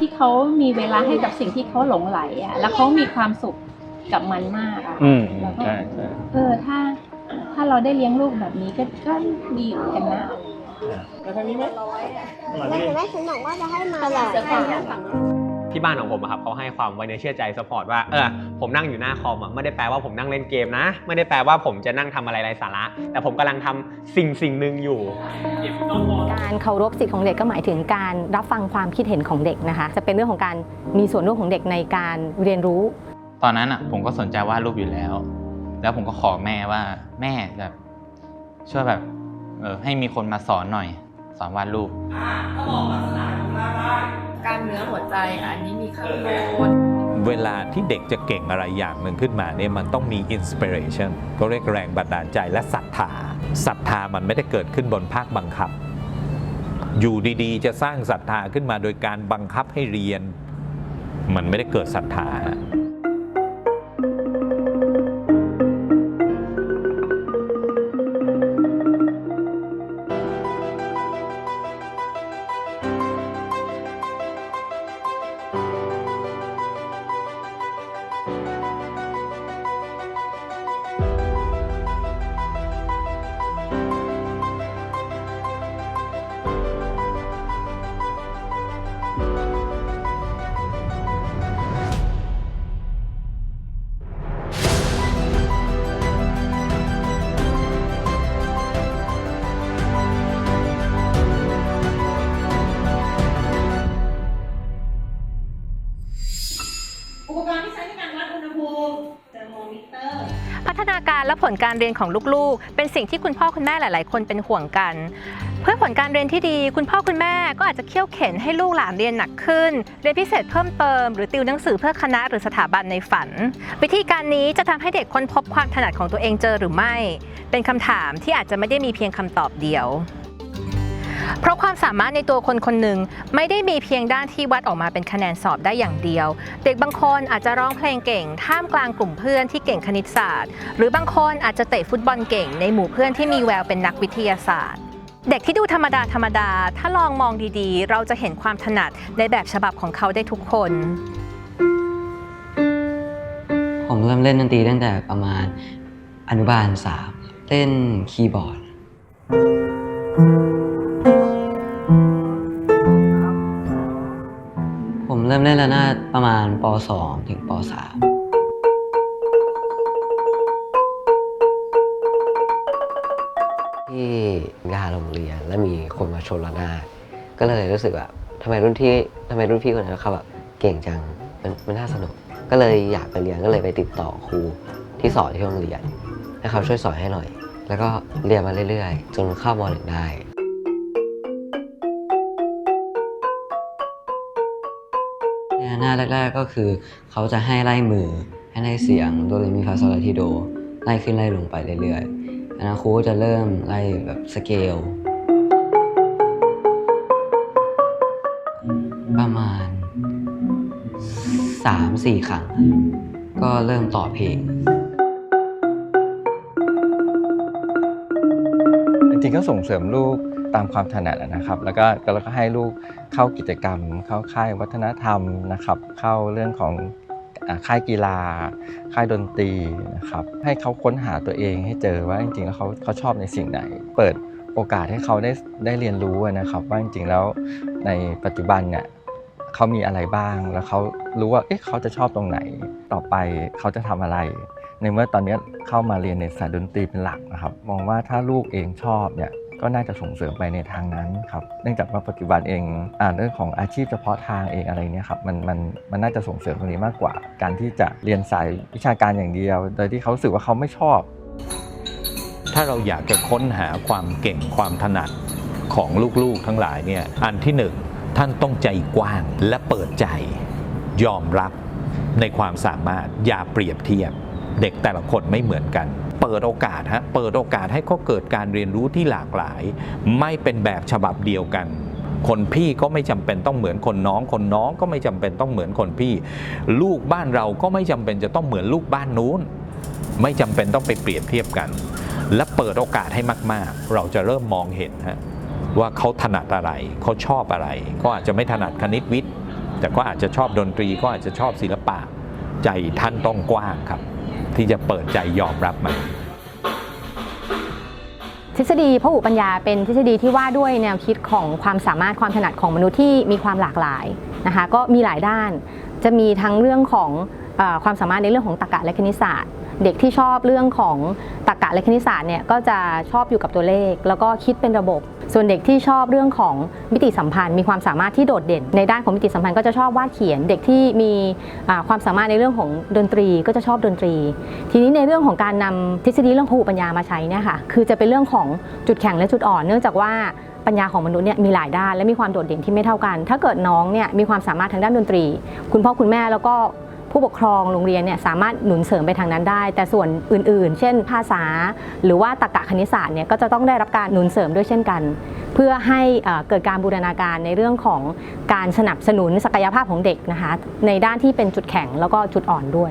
ที่เขามีเวลาให้กับสิ่งที่เขาหลงไหลอะ แล้วเขามีความสุขกับมันมากอะอืมแล้วก็ใช่ใช่เออถ้า ถ้าเราได้เลี้ยงลูกแบบนี้ก็ก็ดีเหมือนกันนะ แล้วทางนี้ไหมแม่แม่ฉันบอกว่าจะให้มาหลอก ที่บ้านของผมอะครับเขาให้ความไว้เนื้อเชื่อใจสปอร์ตว่าเออผมนั่งอยู่หน้าคอมอะไม่ได้แปลว่าผมนั่งเล่นเกมนะ ไม่ได้แปลว่าผมจะนั่งทำอะไรไร้สาระ แต่ผมกำลังทำสิ่งสิ่งหนึ่งอยู่ การเคารพสิทธิของเด็กก็หมายถึงการรับฟังความคิดเห็นของเด็กนะคะ จะเป็นเรื่องของการมีส่วนร่วมของเด็กในการเรียนรู้ ตอนนั้นอะผมก็สนใจวาดรูปอยู่แล้ว แล้วผมก็ขอแม่ว่าแม่แบบช่วยแบบเออให้มีคนมาสอนหน่อย สอนวาดรูปกล้า มเนื้อหัวใจ อันนี้มีข้างบนเวลาที่เด็กจะเก่งอะไรอย่างหนึ่งขึ้นมาเนี่ยมันต้องมีอินสปิเรชันก็เรียกแรงบันดาลใจและศรัทธาศรัทธามันไม่ได้เกิดขึ้นบนภาคบังคับ อยู่ดีๆ จะสร้างศรัทธาขึ้นมาโดยการบังคับให้เรียน มันไม่ได้เกิดศรัทธา ละผลการเรียนของลูกๆ เป็นสิ่งที่คุณพ่อคุณแม่หลาย ๆ คนเป็นห่วงกัน เพื่อผลการเรียนที่ดี คุณพ่อคุณแม่ก็อาจจะเคี่ยวเข็นให้ลูกหลานเรียนหนักขึ้น เรียนพิเศษเพิ่มเติม หรือติวหนังสือเพื่อคณะหรือสถาบันในฝัน วิธีการนี้จะทำให้เด็กค้นพบความถนัดของตัวเองเจอหรือไม่ เป็นคำถามที่อาจจะไม่ได้มีเพียงคำตอบเดียว เพราะความสามารถในตัวคนคนหนึ่งไม่ได้มีเพียงด้านที่วัดออกมาเป็นคะแนนสอบได้อย่างเดียว เด็กบางคนอาจจะร้องเพลงเก่ง ท่ามกลางกลุ่มเพื่อนที่เก่งคณิตศาสตร์ หรือบางคนอาจจะเตะฟุตบอลเก่ง ในหมู่เพื่อนที่มีแววเป็นนักวิทยาศาสตร์เด็กที่ดูธรรมดาธรรมดา ถ้าลองมองดีๆ เราจะเห็นความถนัดในแบบฉบับของเขาได้ทุกคน ผมเริ่มเล่นดนตรีตั้งแต่ประมาณอนุบาลสามเล่นคีย์บอร์ด ผมเริ่มเล่นระนาดประมาณป .2 ถึงป .3 ที่งานโรงเรียนแล้วมีคนมาชนระนาดก็เลยรู้สึกแบบทำไมรุ่นพี่ทำไมรุ่นพี่คนนั้นเขาแบบเก่งจังมันมันน่าสนุก ก็เลยอยากไปเรียนก็เลยไปติดต่อครูที่สอนที่โรงเรียนให้เขาช่วยสอนให้หน่อย แล้วก็เรียนมาเรื่อยๆ จนเข้ามหนึ่งได้ หน้าแรก ๆ ก็คือ เขาจะให้ไล่มือ ให้ไล่เสียงโดเรมีฟาโซลาทิโด ไล่ขึ้นไล่ลงไปเรื่อยๆอันนั้นครูก็จะเริ่มไล่แบบสเกลประมาณ3-4ครั้งก็เริ่มต่อเพลง จริงก็ส่งเสริมลูก ตามความถนัดนะครับ แล้วก็แล้วก็ให้ลูกเข้ากิจกรรม เข้าค่ายวัฒนธรรมนะครับ เข้าเรื่องของค่ายกีฬา ค่ายดนตรีนะครับ ให้เขาค้นหาตัวเองให้เจอว่าจริงๆแล้วเขาเขาชอบในสิ่งไหน เปิดโอกาสให้เขาได้ได้เรียนรู้นะครับว่าจริงๆแล้วในปัจจุบันเนี่ยเขามีอะไรบ้าง แล้วเขารู้ว่าเอ๊ะเขาจะชอบตรงไหนต่อไปเขาจะทำอะไร ในเมื่อตอนนี้เข้ามาเรียนในสายดนตรีเป็นหลักนะครับ มองว่าถ้าลูกเองชอบเนี่ย ก็น่าจะส่งเสริมไปในทางนั้นครับ เนื่องจากว่าปัจจุบันเองอ่าเรื่องของอาชีพเฉพาะทางเองอะไรเนี่ยครับมันมันมันน่าจะส่งเสริมตรงนี้มากกว่า การที่จะเรียนสายวิชาการอย่างเดียว โดยที่เขาสึกว่าเขาไม่ชอบ ถ้าเราอยากจะค้นหาความเก่งความถนัดของลูกๆทั้งหลายเนี่ยอันที่หนึ่งท่านต้องใจกว้างและเปิดใจ ยอมรับในความสามารถอย่าเปรียบเทียบ เด็กแต่ละคนไม่เหมือนกัน เปิดโอกาสฮะเปิดโอกาสให้เขาเกิดการเรียนรู้ที่หลากหลาย ไม่เป็นแบบฉบับเดียวกัน คนพี่ก็ไม่จำเป็นต้องเหมือนคนน้อง คนน้องก็ไม่จำเป็นต้องเหมือนคนพี่ ลูกบ้านเราก็ไม่จำเป็นจะต้องเหมือนลูกบ้านนู้น ไม่จำเป็นต้องไปเปรียบเทียบกัน และเปิดโอกาสให้มาก ๆ เราจะเริ่มมองเห็นฮะว่าเขาถนัดอะไรเขาชอบอะไรเขาอาจจะไม่ถนัดคณิตวิทย์ แต่ก็อาจจะชอบดนตรีก็อาจจะชอบศิลปะ ใจท่านต้องกว้างครับ ที่จะเปิดใจยอมรับมันทฤษฎีพหุปัญญาเป็นทฤษฎีที่ว่าด้วยแนวคิดของความสามารถความถนัดของมนุษย์ที่มีความหลากหลายนะคะก็มีหลายด้าน จะมีทั้งเรื่องของอความสามารถในเรื่องของตรรกะและคณิตศาสตร์ เด็กที่ชอบเรื่องของตรรกะและคณิตศาสตร์เนี่ยก็จะชอบอยู่กับตัวเลข แล้วก็คิดเป็นระบบ ส่วนเด็กที่ชอบเรื่องของมิติสัมพันธ์ มีความสามารถที่โดดเด่น ในด้านของมิติสัมพันธ์ก็จะชอบวาดเขียน เด็กที่มีความสามารถในเรื่องของดนตรีก็จะชอบดนตรี ทีนี้ในเรื่องของการนำทฤษฎีเรื่องพหุปัญญามาใช้เนี่ยค่ะคือจะเป็นเรื่องของจุดแข็งและจุดอ่อน เนื่องจากว่าปัญญาของมนุษย์เนี่ยมีหลายด้านและมีความโดดเด่นที่ไม่เท่ากัน ถ้าเกิดน้องเนี่ยมีความสามารถทางด้านดนตรี คุณพ่อคุณแม่แล้วก็ ผู้ปกครองโรงเรียนเนี่ยสามารถหนุนเสริมไปทางนั้นได้ แต่ส่วนอื่นๆ เช่น ภาษา หรือว่าตรรกะคณิตศาสตร์เนี่ยก็จะต้องได้รับการหนุนเสริมด้วยเช่นกัน เพื่อให้เกิดการบูรณาการในเรื่องของการสนับสนุนศักยภาพของเด็กนะคะในด้านที่เป็นจุดแข็งแล้วก็จุดอ่อนด้วย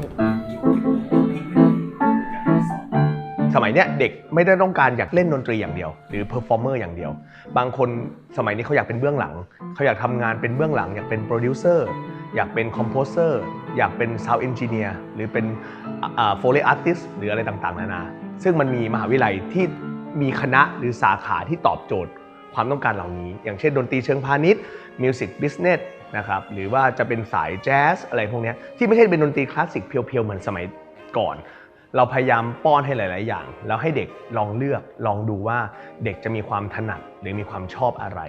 สมัยเนี้ยเด็กไม่ได้ต้องการอยากเล่นดนตรีอย่างเดียว หรือเพอร์ฟอร์เมอร์อย่างเดียว บางคนสมัยนี้เขาอยากเป็นเบื้องหลัง เขาอยากทำงานเป็นเบื้องหลัง อยากเป็นโปรดิวเซอร์ อยากเป็นคอมโพเซอร์อยากเป็นซาว n d เอนจิเนียร์หรือเป็นโฟล์อาร์ติสหรืออะไรต่างๆ นานา ซึ่งมันมีมหาวิทยาลัยที่มีคณะหรือสาขาที่ตอบโจทย์ความต้องการเหล่านี้ อย่างเช่นดนตรีเชิงพาณิชย์มิวสิกบิสเนสนะครับหรือว่าจะเป็นสายแจ๊สอะไรพวกนี้ที่ไม่ใช่เป็นดนตรีคลาสสิกเพียวๆ เหมือนสมัยก่อน เราพยายามป้อนให้หลาย ๆ อย่าง แล้วให้เด็กลองเลือกลองดูว่าเด็กจะมีความถนัดหรือมีความชอบอะไร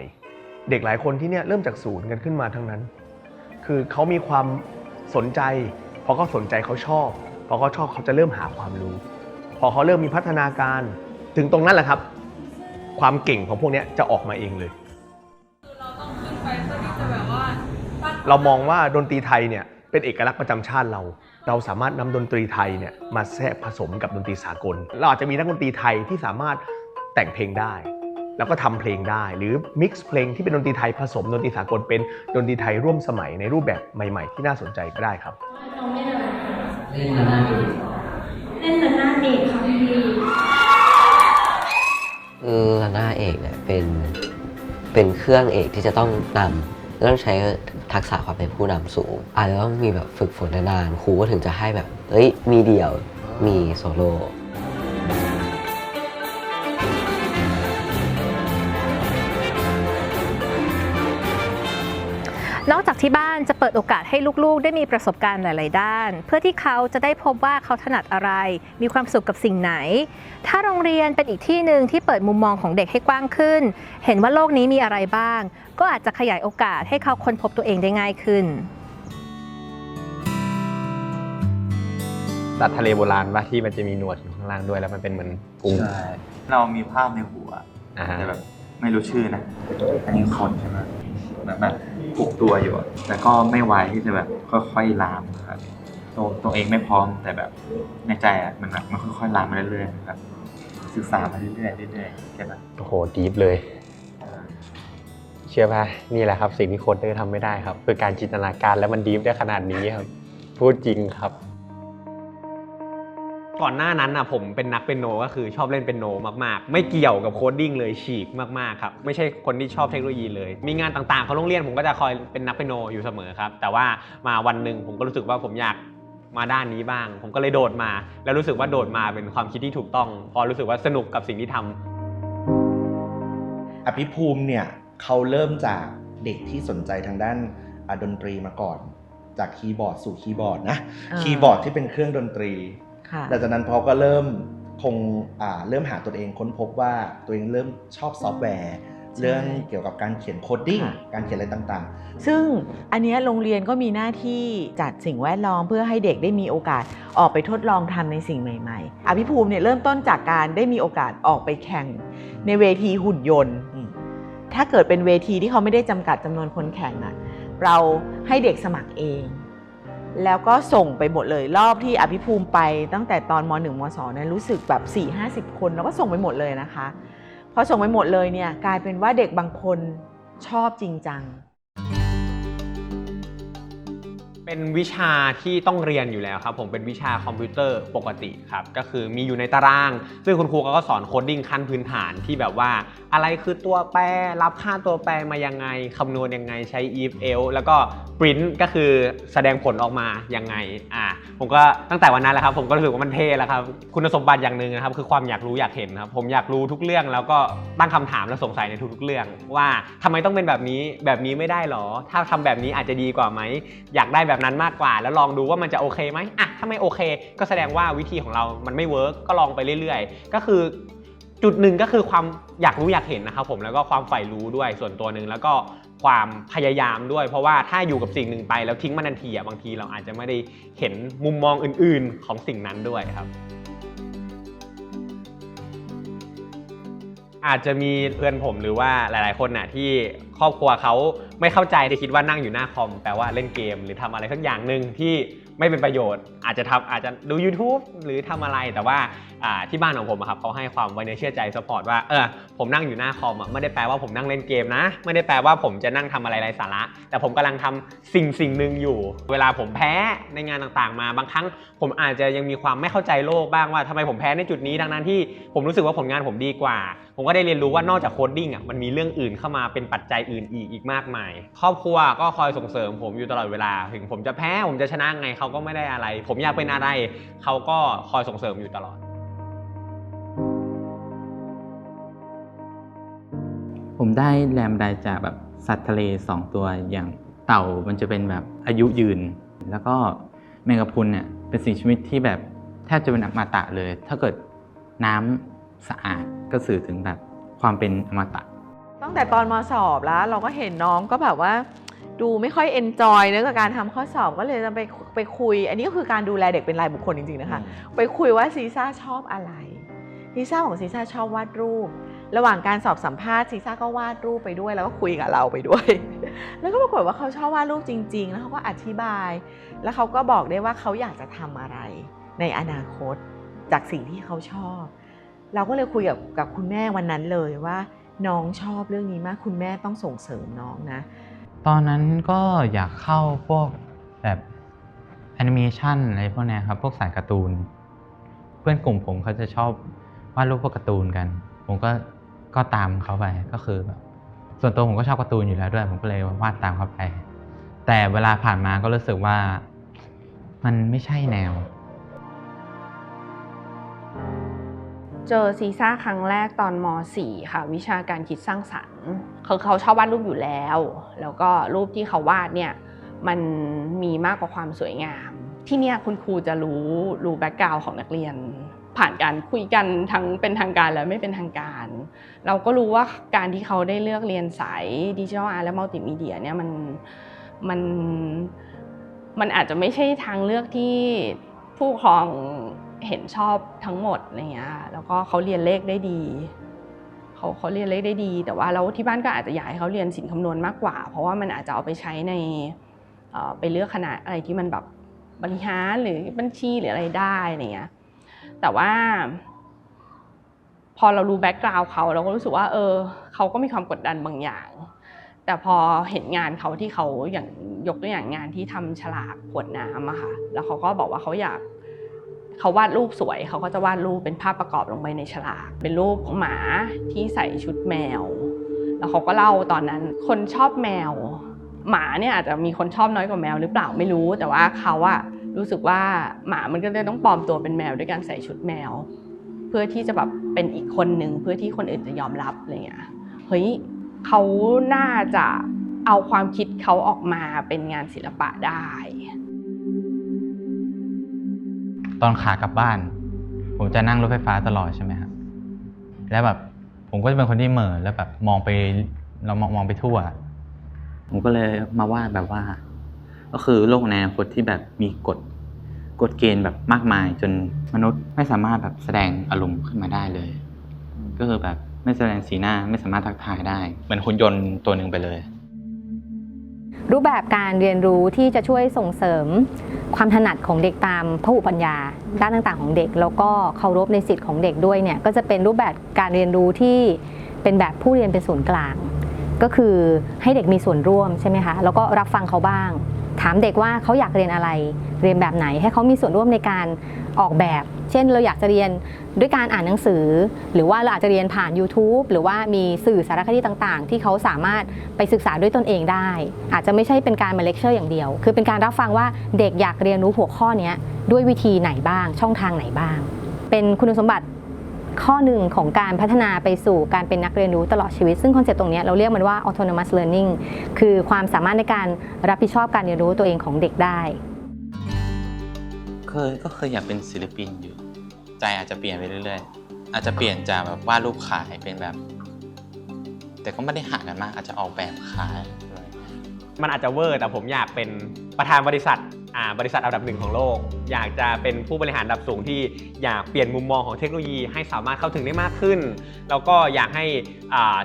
เด็กหลายคนที่เนี่ยเริ่มจากศูนย์กันขึ้นมาทั้งนั้น คือเขามีความสนใจพอเขาสนใจเขาชอบพอเขาชอบเขาจะเริ่มหาความรู้ พอเขาเริ่มมีพัฒนาการ ถึงตรงนั้นแหละครับ ความเก่งของพวกนี้จะออกมาเองเลย เรามองว่าดนตรีไทยเนี่ยเป็นเอกลักษณ์ประจำชาติเรา เราสามารถนำดนตรีไทยเนี่ยมาแทรกผสมกับดนตรีสากล เราอาจจะมีนักดนตรีไทยที่สามารถแต่งเพลงได้ แล้วก็ทำเพลงได้ หรือมิกซ์เพลงที่เป็นดนตรีไทยผสมดนตรีสากลเป็นดนตรีไทยร่วมสมัยในรูปแบบใหม่ ๆ ที่น่าสนใจก็ได้ครับน้องเล่นอะไรเล่นระนาดเอกเล่นระนาดเอกค่ะพี่คือระนาดเอกเนี่ยเป็นเป็นเครื่องเอกที่จะต้องนำและต้องใช้ทักษะความเป็นผู้นำสูงอาจจะต้องมีแบบฝึกฝนนานๆครูก็ถึงจะให้แบบเอ้ยมีเดี่ยวมีโซโล่ ที่บ้านจะเปิดโอกาสให้ลูกๆ ได้มีประสบการณ์หลาย ๆ ด้าน เพื่อที่เขาจะได้พบว่าเขาถนัดอะไร มีความสุขกับสิ่งไหน ถ้าโรงเรียนเป็นอีกที่หนึ่งที่เปิดมุมมองของเด็กให้กว้างขึ้น เห็นว่าโลกนี้มีอะไรบ้าง ก็อาจจะขยายโอกาสให้เขาค้นพบตัวเองได้ง่ายขึ้นสัตว์ทะเลโบราณว่าที่มันจะมีหนวดอยู่ข้างล่างด้วยแล้วมันเป็นเหมือนกุ้งใช่เรามีภาพในหัวอ่าฮะแต่แบบ ไม่รู้ชื่อนะ อันนี้คนใช่ไหมแบบแบบผูกตัวอยู่อะแต่ก็ไม่ไวที่จะแบบค่อยๆลามครับตัวตัวเองไม่พร้อมแต่แบบในใจอะมันแบบมันค่อยๆลามมาเรื่อยๆนะครับ ศึกษามาเรื่อยๆเรื่อยๆใช่ปะโอ้โหดีฟเลย เชื่อป่ะนี่แหละครับ สิ่งที่โค้ดเตอร์ทำไม่ได้ครับ คือการจินตนาการแล้วมันดีฟได้ขนาดนี้ครับ พูดจริงครับ ก่อนหน้านั้นนะผมเป็นนักเปียโนก็คือชอบเล่นเปียโนมากๆ ไม่เกี่ยวกับโคดดิ้งเลยฉีกมากๆครับไม่ใช่คนที่ชอบเทคโนโลยีเลย มีงานต่างๆของโรงเรียนผมก็จะคอยเป็นนักเปียโนอยู่เสมอครับแต่ว่ามาวันหนึ่งผมก็รู้สึกว่าผมอยากมาด้านนี้บ้าง ผมก็เลยโดดมา แล้วรู้สึกว่าโดดมาเป็นความคิดที่ถูกต้อง พอรู้สึกว่าสนุกกับสิ่งที่ทำอภิภูมิเนี่ยเขาเริ่มจากเด็กที่สนใจทางด้านอะดนตรีมาก่อน จากคีย์บอร์ดสู่คีย์บอร์ดนะอ่าคีย์บอร์ดที่เป็นเครื่องดนตรีค่ะ หลังจากนั้นพอก็เริ่มคงอ่าเริ่มหาตัวเองค้นพบว่าตัวเองเริ่มชอบซอฟต์แวร์ เรื่องเกี่ยวกับการเขียนโคดดิ้งค่ะการเขียนอะไรต่างซึ่งอันเนี้ยโรงเรียนก็มีหน้าที่จัดสิ่งแวดล้อมเพื่อให้เด็กได้มีโอกาสออกไปทดลองทำในสิ่งใหม่ๆอภิภูมิเนี่ยเริ่มต้นจากการได้มีโอกาสออกไปแข่งในเวทีหุ่นยนต์อืมถ้าเกิดเป็นเวทีที่เขาไม่ได้จำกัดจำนวนคนแข่งน่ะเราให้เด็กสมัครเอง แล้วก็ส่งไปหมดเลยรอบที่อภิภูมิไปตั้งแต่ตอนม .1 ม .2 เนี่ยรู้สึกแบบ 4-50 คนแล้วก็ส่งไปหมดเลยนะคะ พอส่งไปหมดเลยเนี่ยกลายเป็นว่าเด็กบางคนชอบจริงจัง เป็นวิชาที่ต้องเรียนอยู่แล้วครับผมเป็นวิชาคอมพิวเตอร์ปกติครับก็คือมีอยู่ในตาราง ซึ่งคุณครูก็สอนโคดดิ้งขั้นพื้นฐานที่แบบว่า อะไรคือตัวแปรรับค่าตัวแปรมายังไงคำนวณยังไงใช้ if else แล้วก็ print ก็คือแสดงผลออกมายังไงอ่าผมก็ตั้งแต่วันนั้นแหละครับ ผมก็รู้สึกว่ามันเท่แล้วครับคุณสมบัติอย่างหนึ่งนะครับคือความอยากรู้อยากเห็นครับผมอยากรู้ทุกเรื่องแล้วก็ตั้งคำถามและสงสัยในทุกๆเรื่อง ว่าทำไมต้องเป็นแบบนี้แบบนี้ไม่ได้หรอ ถ้าทำแบบนี้อาจจะดีกว่าไหมอยากได้แบบนั้นมากกว่า แล้วลองดูว่ามันจะโอเคไหมอะถ้าไม่โอเค ก็แสดงว่าวิธีของเรามันไม่เวิร์กก็ลองไปเรื่อยๆ ก็คือจุดหนึ่งก็คือความอยากรู้อยากเห็นนะครับผมแล้วก็ความใฝ่รู้ด้วยส่วนตัวหนึ่งแล้วก็ความพยายามด้วย เพราะว่าถ้าอยู่กับสิ่งหนึ่งไปแล้วทิ้งมันทันทีอะบางทีเราอาจจะไม่ได้เห็นมุมมองอื่น ๆ ของสิ่งนั้นด้วยครับ อาจจะมีเพื่อนผมหรือว่าหลาย ๆ คนน่ะที่ครอบครัวเขาไม่เข้าใจที่คิดว่านั่งอยู่หน้าคอมแปลว่าเล่นเกม หรือทำอะไรสักอย่างหนึ่งที่ไม่เป็นประโยชน์ อาจจะทำอาจจะดู YouTube หรือทำอะไรแต่ว่าที่บ้านของผมครับเขาให้ความไว้เนื้อเชื่อใจสปอร์ตว่าเออผมนั่งอยู่หน้าคอมไม่ได้แปลว่าผมนั่งเล่นเกมนะ ไม่ได้แปลว่าผมจะนั่งทำอะไรไร้สาระ แต่ผมกำลังทำสิ่งสิ่งหนึ่งอยู่ เวลาผมแพ้ในงานต่างๆ มาบางครั้ง ผมอาจจะยังมีความไม่เข้าใจโลกบ้างว่าทำไมผมแพ้ในจุดนี้ดังนั้นที่ผมรู้สึกว่าผลงานผมดีกว่า ผมก็ได้เรียนรู้ว่านอกจากโคดดิ้งอะมันมีเรื่องอื่นเข้ามาเป็นปัจจัยอื่นอีกอีกมากมาย ครอบครัวก็คอยส่งเสริมผมอยู่ตลอดเวลา ถึงผมจะแพ้ผมจะชนะไงเขาก็ไม่ได้อะไร ผมอยากเป็นอะไรเขาก็คอยส่งเสริมอยู่ตลอด ผมได้แรงบันดาลใจจากแบบสัตว์ทะเล2ตัวอย่างเต่ามันจะเป็นแบบอายุยืน แล้วก็แมงกะพรุนเนี่ยเป็นสิ่งชีวิตที่แบบแทบจะเป็นอมตะเลย ถ้าเกิดน้ำสะอาด ก็สื่อถึงแบบความเป็นอมตะ ตั้งแต่ตอนมาสอบแล้ว เราก็เห็นน้องก็แบบว่า ดูไม่ค่อยเอนจอยเนื่องกับการทำข้อสอบก็เลยจะไปไปคุย อันนี้ก็คือการดูแลเด็กเป็นรายบุคคลจริงๆนะคะ ไปคุยว่าซีซ่าชอบอะไรซีซ่าของซีซ่าชอบวาดรูป ระหว่างการสอบสัมภาษณ์ซีซ่าก็วาดรูปไปด้วยแล้วก็คุยกับเราไปด้วย แล้วก็ปรากฏว่าเขาชอบวาดรูปจริง ๆ แล้วเขาก็อธิบาย แล้วเขาก็บอกได้ว่าเขาอยากจะทำอะไรในอนาคตจากสิ่งที่เขาชอบ เราก็เลยคุยกับกับคุณแม่วันนั้นเลยว่า น้องชอบเรื่องนี้มากคุณแม่ต้องส่งเสริมน้องนะ ตอนนั้นก็อยากเข้าพวกแบบแอนิเมชันอะไรพวกนี้ครับ พวกสายการ์ตูน เพื่อนกลุ่มผมเขาจะชอบวาดรูปพวกการ์ตูนกัน ผมก็ก็ตามเขาไปก็คือแบบส่วนตัวผมก็ชอบการ์ตูนอยู่แล้วด้วย ผมก็เลยวาดตามเขาไป แต่เวลาผ่านมาก็รู้สึกว่ามันไม่ใช่แนว เจอซีซ่าครั้งแรกตอนม .4 ค่ะ วิชาการคิดสร้างสรรค์คือเขาชอบวาดรูปอยู่แล้ว แล้วก็รูปที่เขาวาดเนี่ยมันมีมากกว่าความสวยงาม ที่เนี่ยคุณครูจะรู้รู้แบ็กกราวของนักเรียน ผ่านการคุยกันทั้งเป็นทางการและไม่เป็นทางการ เราก็รู้ว่าการที่เขาได้เลือกเรียนสายดิจิทัลอาร์และมัลติมีเดียเนี่ยมันมันมันอาจจะไม่ใช่ทางเลือกที่ผู้ปกครอง เห็นชอบทั้งหมดอะไรเงี้ยแล้วก็เขาเรียนเลขได้ดีเขาเขาเรียนเลขได้ดี แต่ว่าแล้วที่บ้านก็อาจจะอยากให้เขาเรียนสินคำนวณมากกว่า เพราะว่ามันอาจจะเอาไปใช้ในไปเลือกคณะอะไรที่มันแบบบริหารหรือบัญชีหรืออะไรได้อะไรเงี้ยแต่ว่า พอเรารู้แบ็กกราวด์เขาเราก็รู้สึกว่า เออเขาก็มีความกดดันบางอย่าง แต่พอเห็นงานเขาที่เขาอย่างยกตัวอย่างงานที่ทำฉลากขวดน้ำอะค่ะแล้วเขาก็บอกว่าเขาอยาก เขาวาดรูปสวยเขาก็จะวาดรูปเป็นภาพประกอบลงไปในฉลากเป็นรูปของหมาที่ใส่ชุดแมว แล้วเขาก็เล่าตอนนั้นคนชอบแมว หมาเนี่ยอาจจะมีคนชอบน้อยกว่าแมวหรือเปล่าไม่รู้ แต่ว่าเขาอะรู้สึกว่าหมามันก็เลยต้องปลอมตัวเป็นแมวด้วยการใส่ชุดแมว เพื่อที่จะแบบเป็นอีกคนหนึ่งเพื่อที่คนอื่นจะยอมรับอะไรเงี้ยเฮ้ยเขาน่าจะเอาความคิดเขาออกมาเป็นงานศิลปะได้ ตอนขากลับบ้าน ผมจะนั่งรถไฟฟ้าตลอดใช่ไหมครับแล้วแบบผมก็จะเป็นคนที่เหม่อแล้วแบบมองไปเรามองมองไปทั่ว ผมก็เลยมาวาดแบบว่า ก็คือโลกในอนาคตที่แบบมีกฎกฎเกณฑ์แบบมากมาย จนมนุษย์ไม่สามารถแบบแสดงอารมณ์ขึ้นมาได้เลย ก็คือแบบไม่แสดงสีหน้าไม่สามารถทักทายได้ เหมือนหุ่นยนต์ตัวหนึ่งไปเลย รูปแบบการเรียนรู้ที่จะช่วยส่งเสริมความถนัดของเด็กตามพหุปัญญา ด้านต่างๆ ของเด็ก แล้วก็เคารพในสิทธิ์ของเด็กด้วยเนี่ยก็จะเป็นรูปแบบการเรียนรู้ที่เป็นแบบผู้เรียนเป็นศูนย์กลาง ก็คือให้เด็กมีส่วนร่วมใช่ไหมคะแล้วก็รับฟังเขาบ้าง ถามเด็กว่าเขาอยากเรียนอะไร เรียนแบบไหนให้เขามีส่วนร่วมในการ ออกแบบ เช่นเราอยากจะเรียนด้วยการอ่านหนังสือ หรือว่าเราอาจจะเรียนผ่าน YouTube หรือว่ามีสื่อสารคดีต่างๆ ที่เขาสามารถไปศึกษาด้วยตนเองได้ อาจจะไม่ใช่เป็นการมาเลคเชอร์อย่างเดียว คือเป็นการรับฟังว่าเด็กอยากเรียนรู้หัวข้อนี้ด้วยวิธีไหนบ้าง ช่องทางไหนบ้าง เป็นคุณสมบัติข้อหนึ่งของการพัฒนาไปสู่การเป็นนักเรียนรู้ตลอดชีวิต ซึ่งคอนเซ็ปต์ตรงนี้เราเรียกมันว่า autonomous learning คือความสามารถในการรับผิดชอบการเรียนรู้ตัวเองของเด็กได้ เคยก็เคยอยากเป็นศิลปินอยู่ ใจอาจจะเปลี่ยนไปเรื่อยๆ อาจจะเปลี่ยนจากแบบวาดรูปขายเป็นแบบ แต่ก็ไม่ได้ห่างกันมาก อาจจะออกแบบขายมันอาจจะเวอร์แต่ผมอยากเป็นประธานบริษัท บริษัทอันดับหนึ่งของโลก อยากจะเป็นผู้บริหารระดับสูงที่อยากเปลี่ยนมุมมองของเทคโนโลยีให้สามารถเข้าถึงได้มากขึ้น แล้วก็อยากให้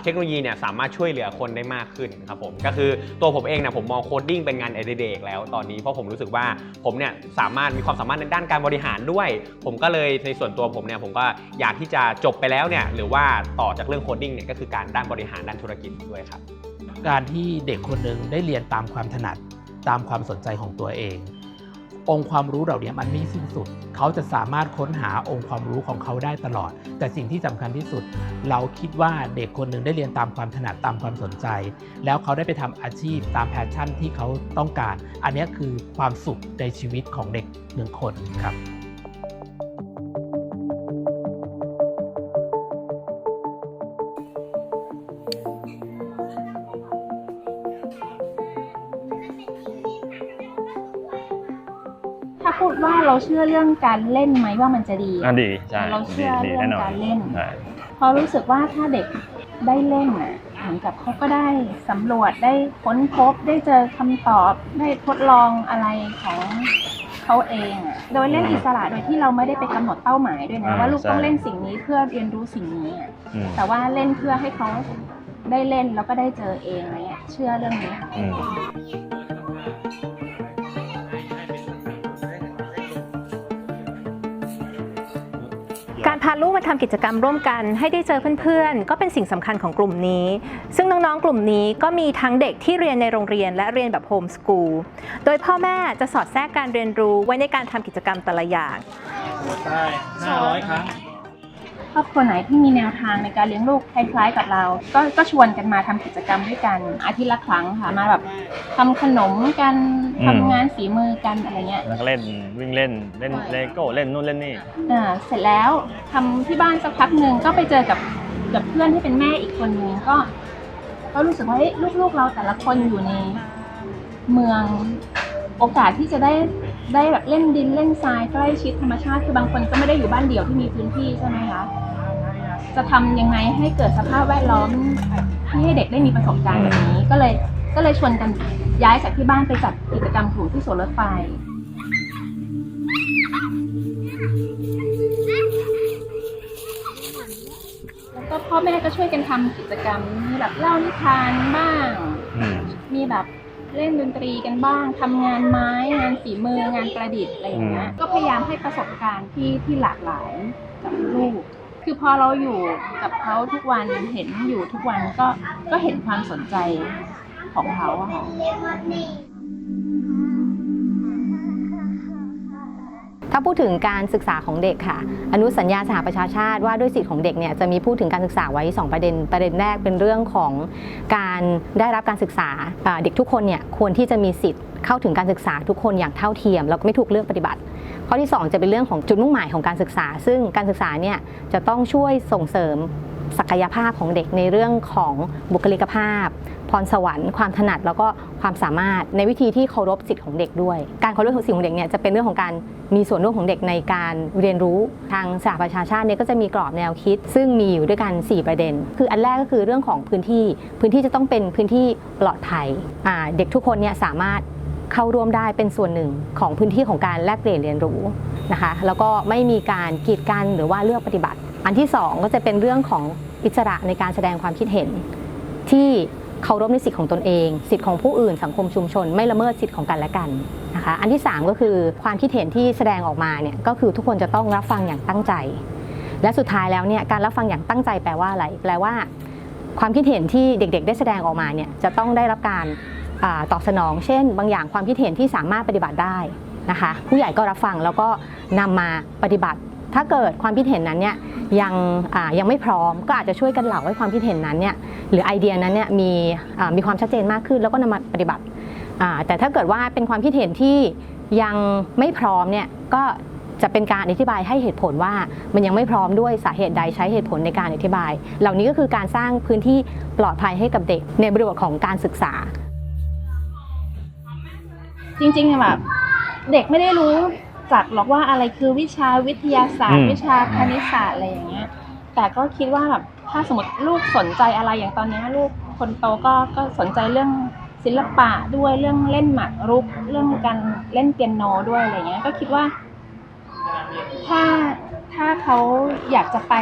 เทคโนโลยีเนี่ยสามารถช่วยเหลือคนได้มากขึ้นครับผมก็คือตัวผมเองเนี่ยผมมองโคดดิ้งเป็นงานอดิเรกแล้วตอนนี้เพราะผมรู้สึกว่าผมเนี่ยสามารถมีความสามารถในด้านการบริหารด้วย ผมก็เลยในส่วนตัวผมเนี่ยผมก็อยากที่จะจบไปแล้วเนี่ยหรือว่าต่อจากเรื่องโคดดิ้งเนี่ยก็คือการด้านบริหารด้านธุรกิจด้วยครับ การที่เด็กคนหนึ่งได้เรียนตามความถนัดตามความสนใจของตัวเอง องค์ความรู้เหล่านี้มันไม่สิ้นสุด เขาจะสามารถค้นหาองค์ความรู้ของเขาได้ตลอด แต่สิ่งที่สำคัญที่สุด เราคิดว่าเด็กคนหนึ่งได้เรียนตามความถนัดตามความสนใจ แล้วเขาได้ไปทำอาชีพตามแพชชั่นที่เขาต้องการ อันนี้คือความสุขในชีวิตของเด็กหนึ่งคนครับ เราเชื่อเรื่องการเล่นไหมว่ามันจะดี อะดีใช่เราเชื่อดีดีเรื่องแน่นอนการเล่น ใช่เพราะรู้สึกว่าถ้าเด็กได้เล่นน่ะเหมือนกับเขาก็ได้สำรวจได้ค้นพบได้เจอคำตอบได้ทดลองอะไรของเขาเองอะโดยเล่นอิสระโดยที่เราไม่ได้ไปกำหนดเป้าหมายด้วยนะอ่าว่าลูกต้องใช่เล่นสิ่งนี้เพื่อเรียนรู้สิ่งนี้อะอืมแต่ว่าเล่นเพื่อให้เขาได้เล่นแล้วก็ได้เจอเองอะไรเงี้ยเชื่อเรื่องนี้ค่ะอืม พาลูกมาทำกิจกรรมร่วมกัน ให้ได้เจอเพื่อนๆ ก็เป็นสิ่งสำคัญของกลุ่มนี้ ซึ่งน้องๆ กลุ่มนี้ก็มีทั้งเด็กที่เรียนในโรงเรียนและเรียนแบบโฮมสกูล โดยพ่อแม่จะสอดแทรกการเรียนรู้ไว้ในการทำกิจกรรมแต่ละอย่างใช่ห้าร้อยครั้ง รอบครัวไหนที่มีแนวทางในการเลี้ยงลูกคล้ายๆกับเรา ก็ก็ชวนกันมาทำกิจกรรมด้วยกันอาทิตย์ละครั้งค่ะมาแบบทำขนมกันอืม ทำงานฝีมือกันอะไรเงี้ย แล้วก็เล่นวิ่งเล่นเล่นเลโก้เล่นนู่นเล่นนี่ อ่าเสร็จแล้วทำที่บ้านสักพักหนึ่งก็ไปเจอกับกับเพื่อนที่เป็นแม่อีกคนนึงก็ ก็รู้สึกว่าเฮ้ยลูกๆเราแต่ละคนอยู่ในเมืองโอกาสที่จะได้ ได้แบบเล่นดินเล่นทรายใกล้ชิดธรรมชาติคือบางคนก็ไม่ได้อยู่บ้านเดี่ยวที่มีพื้นที่ใช่ไหมคะจะทำยังไงให้เกิดสภาพแวดล้อมที่ให้เด็กได้มีประสบการณ์แบบนี้ ก็เลยก็เลยชวนกันย้ายจากที่บ้านไปจัดกิจกรรมกลุ่มที่สวนรถไฟแล้วก็พ่อแม่ก็ช่วยกันทำกิจกรรมมีแบบเล่านิทานบ้างอืมมีแบบ เล่นดนตรีกันบ้างทำงานไม้งานฝีมืองานประดิษฐ์อะไรอย่างเงี้ยอืมก็พยายามให้ประสบการณ์ที่ที่หลากหลายกับลูกคือพอเราอยู่กับเขาทุกวันเห็นอยู่ทุกวันก็ก็เห็นความสนใจของเขาอะค่ะ ถ้าพูดถึงการศึกษาของเด็กค่ะ อนุสัญญาสหประชาชาติว่าด้วยสิทธิของเด็กเนี่ยจะมีพูดถึงการศึกษาไว้ 2 ประเด็น ประเด็นแรกเป็นเรื่องของการได้รับการศึกษาเด็กทุกคนเนี่ยควรที่จะมีสิทธิ์เข้าถึงการศึกษาทุกคนอย่างเท่าเทียมแล้วก็ไม่ถูกเลือกปฏิบัติ ข้อที่ 2 จะเป็นเรื่องของจุดมุ่งหมายของการศึกษา ซึ่งการศึกษาเนี่ยจะต้องช่วยส่งเสริม ศักยภาพของเด็กในเรื่องของบุคลิกภาพ พรสวรรค์ความถนัดแล้วก็ความสามารถในวิธีที่เคารพสิทธิของเด็กด้วย การเคารพสิทธิของเด็กเนี่ยจะเป็นเรื่องของการมีส่วนร่วมของเด็กในการเรียนรู้ทางสหประชาชาติเนี่ยก็จะมีกรอบแนวคิด ซึ่งมีอยู่ด้วยกัน 4 ประเด็น คืออันแรกก็คือเรื่องของพื้นที่ พื้นที่จะต้องเป็นพื้นที่ปลอดภัยเด็กทุกคนเนี่ยสามารถเข้าร่วมได้เป็นส่วนหนึ่งของพื้นที่ของการแลกเปลี่ยนเรียนรู้นะคะ แล้วก็ไม่มีการกีดกันหรือว่าเลือกปฏิบัติ อันที่สองก็จะเป็นเรื่องของ อิสระในการแสดงความคิดเห็น ที่เคารพในสิทธิของตนเอง สิทธิของผู้อื่นสังคมชุมชน ไม่ละเมิดสิทธิของกันและกันนะคะอันที่ 3 ก็คือความคิดเห็นที่แสดงออกมาเนี่ยก็คือทุกคนจะต้องรับฟังอย่างตั้งใจ และสุดท้ายแล้วเนี่ยการรับฟังอย่างตั้งใจแปลว่าอะไรแปลว่า ความคิดเห็นที่เด็ก ๆ ได้แสดงออกมาเนี่ยจะต้องได้รับการอตอบสนอง เช่น บางอย่างความคิดเห็นที่สามารถปฏิบัติได้นะคะผู้ใหญ่ก็รับฟังแล้วก็นำมาปฏิบัติ ถ้าเกิดความคิดเห็นนั้นเนี่ยยังอ่ายังไม่พร้อมก็อาจจะช่วยกันเหล่าให้ความคิดเห็นนั้นเนี่ยหรือไอเดียนั้นเนี่ยมีอ่ามีความชัดเจนมากขึ้นแล้วก็นำมาปฏิบัติอ่าแต่ถ้าเกิดว่าเป็นความคิดเห็นที่ยังไม่พร้อมเนี่ยก็จะเป็นการอธิบายให้เหตุผลว่ามันยังไม่พร้อมด้วยสาเหตุใดใช้เหตุผลในการอธิบาย เหล่านี้ก็คือการสร้างพื้นที่ปลอดภัยให้กับเด็กในบริบทของการศึกษา จริงๆแบบเด็กไม่ได้รู้ จักหรอกว่าอะไรคือวิชาวิทยาศาสตอืร์มวิชาคณิตศาสตร์อะไรอย่างเงี้ย แต่ก็คิดว่าแบบถ้าสมมติลูกสนใจอะไรอย่างตอนเนี้ยลูกคนโตก็ก็สนใจเรื่องศิลปะด้วยเรื่องเล่นหมากรุก เรื่องการเล่นเปียโนด้วยอะไรเงี้ย ก็คิดว่า ถ้าถ้าเขาอยากจะไป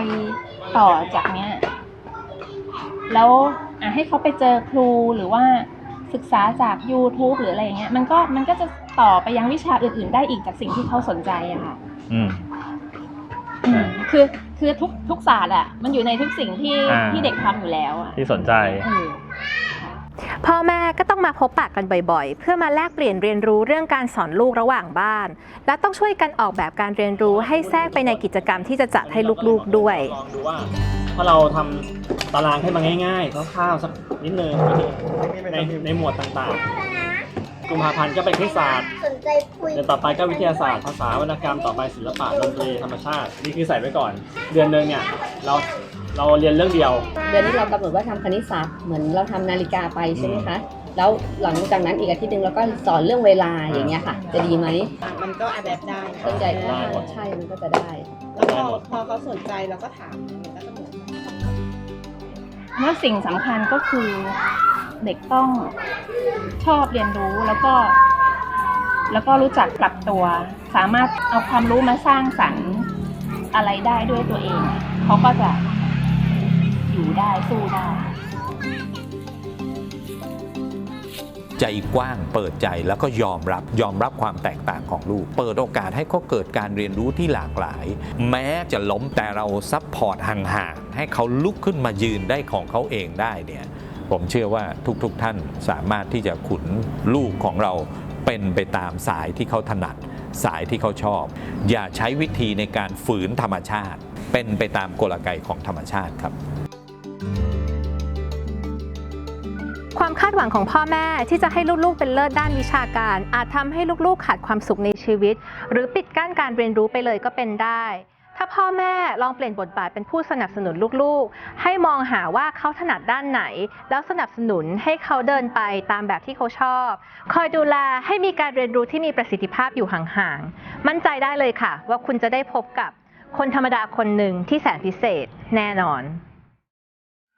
ต่อจากเนี้ยแล้วอะให้เขาไปเจอครูหรือว่าศึกษาจาก YouTube หรืออะไรอย่างเงี้ยมันก็มันก็จะ ต่อไปยังวิชาอื่น ๆ ได้อีกจากสิ่งที่เขาสนใจอะค่ะอืม อืมคือคือทุกทุกศาสตร์อะมันอยู่ในทุกสิ่งที่อ่า ที่เด็กทำอยู่แล้วอะที่สนใจเออพ่อแม่ก็ต้องมาพบปะกันบ่อยๆ เพื่อมาแลกเปลี่ยนเรียนรู้เรื่องการสอนลูกระหว่างบ้าน และต้องช่วยกันออกแบบการเรียนรู้ให้แทรกไปในกิจกรรมที่จะจัดให้ลูกๆด้วย ลองดูว่าถ้าเราทำตารางให้มันง่ายๆคร่าวๆสักนิดนึงในในหมวดต่างๆ กุมภาพันธ์ก็เป็นคณิตศาสตร์สนใจคุยเดือนต่อไปก็วิทยาศาสตร์ ภาษาวรรณกรรมต่อไปศิลปะดนตรีธรรมชาตินี่คือใส่ไว้ก่อน เดือนหนึงเนี่ยเราเราเรียนเรื่องเดียว เดือนนี้เรากำหนดว่าทำคณิตศาสตร์เหมือนเราทำนาฬิกาไปใช่ไหมคะแล้วหลังจากนั้นอีกอาทิตย์หนึ่งเราก็สอนเรื่องเวลาอย่างเงี้ยค่ะ จะดีไหมมันก็อัดแบบได้ส่วนใหญ่ก็ใช่มันก็จะได้ แล้วพอพอเขาสนใจเราก็ถามมันก็จะเหมือนกันว่าสิ่งสำคัญก็คือ เด็กต้องชอบเรียนรู้แล้วก็ แล้วก็รู้จักปรับตัว สามารถเอาความรู้มาสร้างสรรค์อะไรได้ด้วยตัวเอง เขาก็จะอยู่ได้สู้ได้ ใจกว้างเปิดใจแล้วก็ยอมรับยอมรับความแตกต่างของลูก เปิดโอกาสให้เขาเกิดการเรียนรู้ที่หลากหลาย แม้จะล้มแต่เราซัพพอร์ตห่างๆให้เขาลุกขึ้นมายืนได้ของเขาเองได้เนี่ย ผมเชื่อว่าทุกๆท่านสามารถที่จะขุนลูกของเราเป็นไปตามสายที่เขาถนัด สายที่เขาชอบ อย่าใช้วิธีในการฝืนธรรมชาติ เป็นไปตามกลไกของธรรมชาติครับ ความคาดหวังของพ่อแม่ที่จะให้ลูกๆเป็นเลิศด้านวิชาการ อาจทำให้ลูกๆขาดความสุขในชีวิต หรือปิดกั้นการเรียนรู้ไปเลยก็เป็นได้าพ่อแม่ลองเปลี่ยนบทบาทเป็นผู้สนับสนุนลูกๆ ให้มองหาว่าเขาถนัดด้านไหน แล้วสนับสนุนให้เขาเดินไปตามแบบที่เขาชอบ คอยดูแลให้มีการเรียนรู้ที่มีประสิทธิภาพอยู่ห่างๆ มั่นใจได้เลยค่ะ ว่าคุณจะได้พบกับคนธรรมดาคนหนึ่งที่แสนพิเศษแน่นอน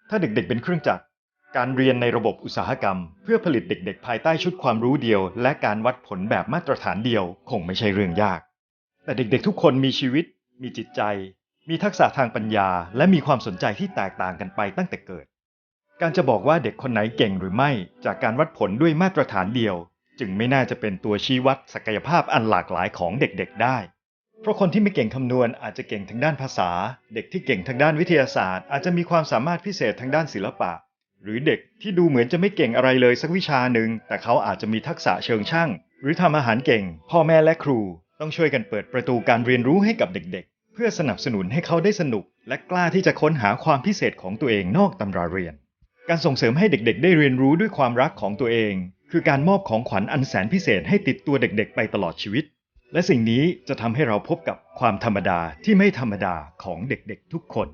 ถ้าเด็กๆเป็นเครื่องจักร การเรียนในระบบอุตสาหกรรม เพื่อผลิตเด็ก ๆ ภายใต้ชุดความรู้เดียว และการวัดผลแบบมาตรฐานเดียว คงไม่ใช่เรื่องยาก แต่เด็กๆทุกคนมีชีวิต มีจิตใจ มีทักษะทางปัญญา และมีความสนใจที่แตกต่างกันไปตั้งแต่เกิด การจะบอกว่าเด็กคนไหนเก่งหรือไม่ จากการวัดผลด้วยมาตรฐานเดียว จึงไม่น่าจะเป็นตัวชี้วัดศักยภาพอันหลากหลายของเด็กๆได้ เพราะคนที่ไม่เก่งคำนวณอาจจะเก่งทางด้านภาษา เด็กที่เก่งทางด้านวิทยาศาสตร์ อาจจะมีความสามารถพิเศษทางด้านศิลปะ หรือเด็กที่ดูเหมือนจะไม่เก่งอะไรเลยสักวิชาหนึ่งแต่เขาอาจจะมีทักษะเชิงช่าง หรือทำอาหารเก่ง พ่อแม่และครู ต้องช่วยกันเปิดประตูการเรียนรู้ให้กับเด็กๆ เพื่อสนับสนุนให้เขาได้สนุก และกล้าที่จะค้นหาความพิเศษของตัวเองนอกตำราเรียน การส่งเสริมให้เด็กๆ ได้เรียนรู้ด้วยความรักของตัวเอง คือการมอบของขวัญอันแสนพิเศษให้ติดตัวเด็กๆ ไปตลอดชีวิต และสิ่งนี้จะทำให้เราพบกับความธรรมดาที่ไม่ธรรมดาของเด็กๆ ทุกคน